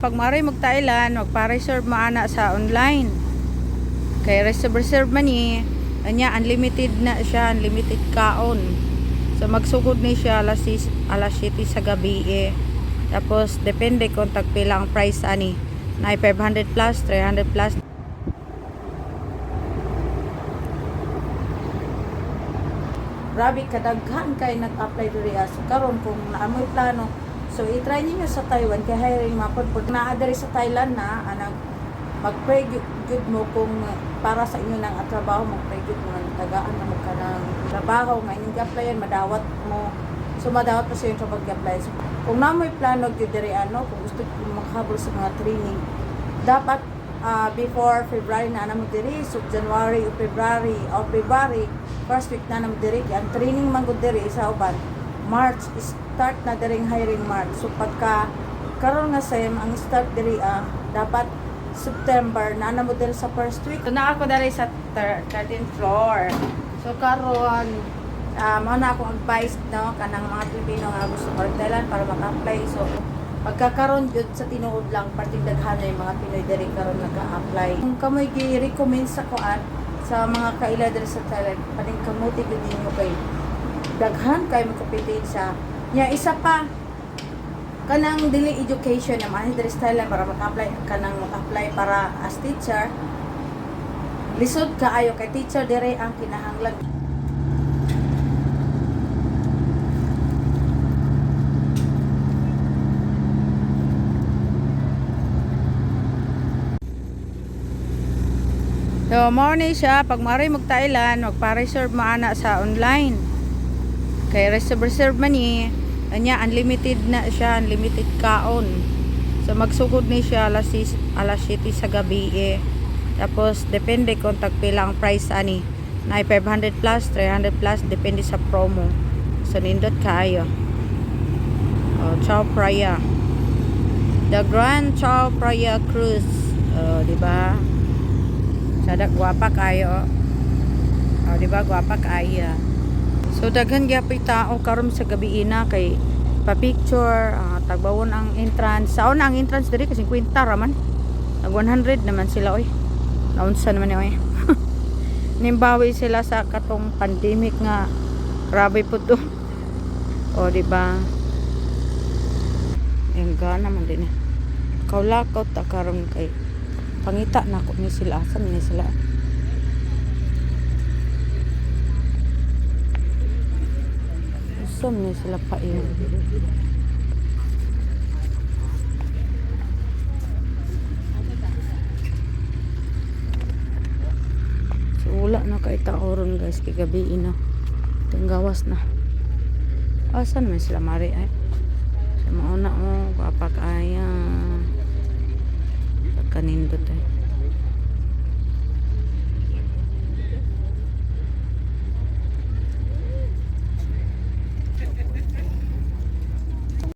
Pag maray mag Thailand, magpa-reserve maana sa online. Kay reserve reserve man ni, anya unlimited na siya, unlimited kaon. So magsugod ni siya alas 6, alas 7 sa gabi eh. Tapos depende kung tagpila ang price ani. Na 500 plus, 300 plus. Grabe kadaghan kay nag-apply diri as karon kung naamoy plano. So i-try niyo sa Taiwan kay hiring mapod pag naa diri sa Thailand na anang mag-pray gyud gyud mo kung para sa inyo nang trabaho mag-pray gyud mo nang tagaan na mo ng trabaho nga inyong gi-applyan madawat mo. So madawat pa sa yung trabaho gi-apply. So, kung naamoy plano gyud diri ano kung gusto mo makahabol sa mga training dapat ah, before February na namo diri so January o February o February first week na namo diri ang training man diri sa uban March start na diring hiring March. So pagka karon nga sem ang start diri ah, dapat September na namo diri sa first week. So na ako diri sa thir- 13th floor. So karon ah mao na akong advice no kanang mga Pilipino nga gusto Thailand para maka-apply. So pagkakaroon jud sa tinuod lang parting daghan yung mga Pinoy diri karon nag-apply kung kamoy gi-recommend sa kuan sa mga kaila diri sa Thailand paning kamuti gud ninyo kay daghan kay makapitensya nya isa pa kanang dili education na man diri sa Thailand para maka-apply kanang maka-apply para as teacher lisod kaayo kay teacher dire ang kinahanglan So, morning siya. Pag maray mag Thailand, magpa-reserve maana sa online. Kay reserve reserve man ni, anya unlimited na siya, unlimited kaon. So, magsugod ni siya alas 6, alas 7 sa gabi eh. Tapos, depende kung tagpila ang price ani. Na 500 plus, 300 plus, depende sa promo. So, nindot kaayo. Oh, Chao Phraya. The Grand Chao Phraya Cruise. Oh, di ba? Sada gwapa kayo. Oh, di ba gwapa kayo. So daghan gyapon tao karon sa gabi ina kay pa picture, ah, tagbawon ang entrance. Saon ang entrance diri kasi 50 raman. Nag 100 naman sila oy. Naunsa naman oy. Nimbawi sila sa katong pandemic nga grabe po to. O di ba? Yung gana man din eh. Kaulakaw ta karon kay pangita na ako ni sila asan ni sila Awesome ni sila pa yun. So, wala na kay taoron guys kay gabi eh, ina. Tenggawas na. Asan man sila mari ay. Sa mauna oh, mo kapak ayan. Pagkanindot ay.